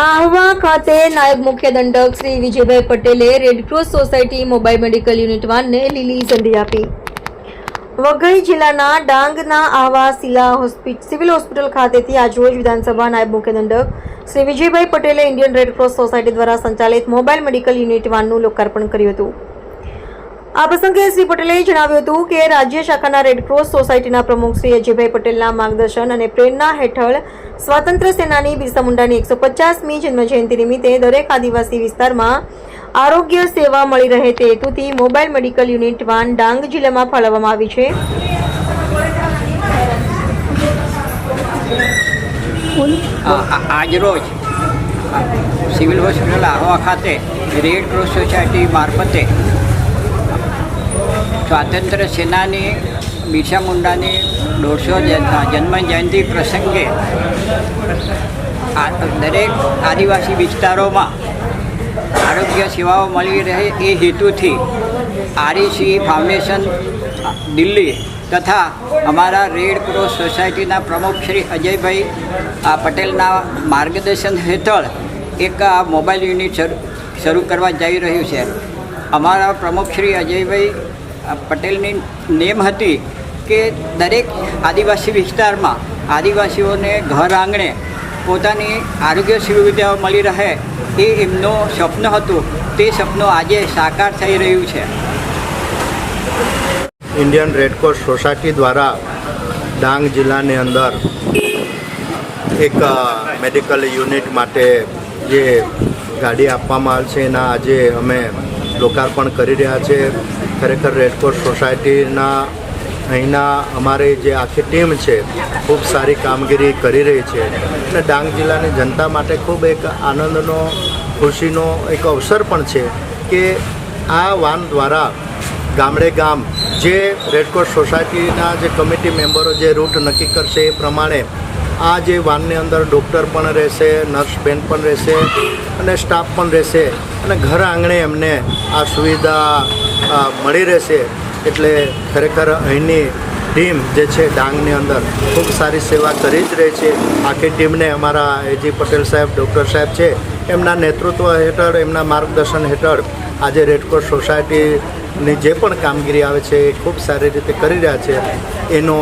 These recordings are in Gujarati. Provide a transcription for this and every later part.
આહવા ખાતે નાયબ મુખ્ય દંડક શ્રી વિજયભાઈ પટેલે red cross society mobile medical unit વાનને લીલી ઝંડી આપી. વઘઈ જિલ્લાના ડાંગના આહવા સિલા હોસ્પિટ, સિવિલ હોસ્પિટલ ખાતેથી આજરોજ વિધાનસભા નાયબ મુખ્ય દંડક શ્રી વિજયભાઈ પટેલે ઇન્ડિયન રેડક્રોસ સોસાયટી દ્વારા સંચાલિત મોબાઈલ મેડિકલ યુનિટ વાનનું લોકાર્પણ કર્યું હતું. આ પ્રસંગે શ્રી પટેલે જણાવ્યું હતું કે રાજ્ય શાખાના રેડક્રોસ સોસાયટીના પ્રમુખ શ્રી અજયભાઈ પટેલના માર્ગદર્શન અને પ્રેરણા હેઠળ સ્વાતંત્ર્ય સેનાની બિરસા મુંડાની એકસો પચાસમી જન્મજયંતિ નિમિત્તે દરેક આદિવાસી વિસ્તારમાં આરોગ્ય સેવા મળી રહે તે હેતુથી mobile medical unit van Dang જિલ્લામાં ફાળવવામાં આવી છે. આજરોજ સિવિલ હોસ્પિટલ આહવા ખાતે રેડ ક્રોસ સોસાયટી મારફતે સ્વાતંત્ર્ય સેનાની બિરસા મુંડાની દોઢસો જન્મ જયંતિ પ્રસંગે દરેક આદિવાસી વિસ્તારોમાં આરોગ્ય સેવાઓ મળી રહે એ હેતુથી આરઈસી ફાઉન્ડેશન દિલ્હી તથા અમારા રેડ ક્રોસ સોસાયટીના પ્રમુખ શ્રી અજયભાઈ પટેલના માર્ગદર્શન હેઠળ એક આ મોબાઈલ યુનિટ શરૂ કરવા જઈ રહ્યું છે. અમારા પ્રમુખ શ્રી અજયભાઈ પટેલની નેમ હતી કે દરેક આદિવાસી વિસ્તારમાં આદિવાસીઓને ઘર આંગણે પોતાની આરોગ્ય સુવિધાઓ મળી રહે એ એમનું સ્વપ્ન હતું. તે સપનું આજે સાકાર થઈ રહ્યું છે. ઇન્ડિયન રેડક્રોસ સોસાયટી દ્વારા ડાંગ જિલ્લાની અંદર એક મેડિકલ યુનિટ માટે જે ગાડી આપવામાં આવે છે, એના આજે અમે લોકાર્પણ કરી રહ્યા છે. ખરેખર રેડક્રોસ સોસાયટીના અહીંના અમારી જે આખી ટીમ છે, ખૂબ સારી કામગીરી કરી રહી છે. અને ડાંગ જિલ્લાની જનતા માટે ખૂબ એક આનંદનો, ખુશીનો એક અવસર પણ છે કે આ વાન દ્વારા ગામડે ગામ જે રેડક્રોસ સોસાયટીના જે કમિટી મેમ્બરો જે રૂટ નક્કી કરશે એ પ્રમાણે આ જે વાનની અંદર ડૉક્ટર પણ રહેશે નર્સ બેન પણ રહેશે અને સ્ટાફ પણ રહેશે અને ઘર આંગણે એમને આ સુવિધા મળી રહેશે. એટલે ખરેખર અહીંની ટીમ જે છે ડાંગની અંદર ખૂબ સારી સેવા કરી જ રહી છે. આખી ટીમને અમારા એજી પટેલ સાહેબ, ડૉક્ટર સાહેબ છે, એમના નેતૃત્વ હેઠળ, એમના માર્ગદર્શન હેઠળ આજે રેડક્રોસ સોસાયટીની જે પણ કામગીરી આવે છે એ ખૂબ સારી રીતે કરી રહ્યા છે. એનો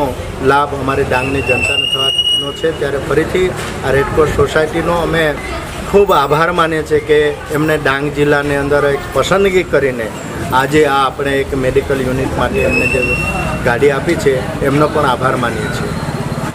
લાભ અમારી ડાંગની જનતાને થવાનો છે. ત્યારે ફરીથી આ રેડક્રોસ સોસાયટીનો અમે ખૂબ આભાર માનીએ છીએ કે એમને ડાંગ જિલ્લાની અંદર એક પસંદગી કરીને આજે આ આપણે એક મેડિકલ યુનિટ માટે એમને જે ગાડી આપી છે, એમનો પણ આભાર માનીએ છીએ.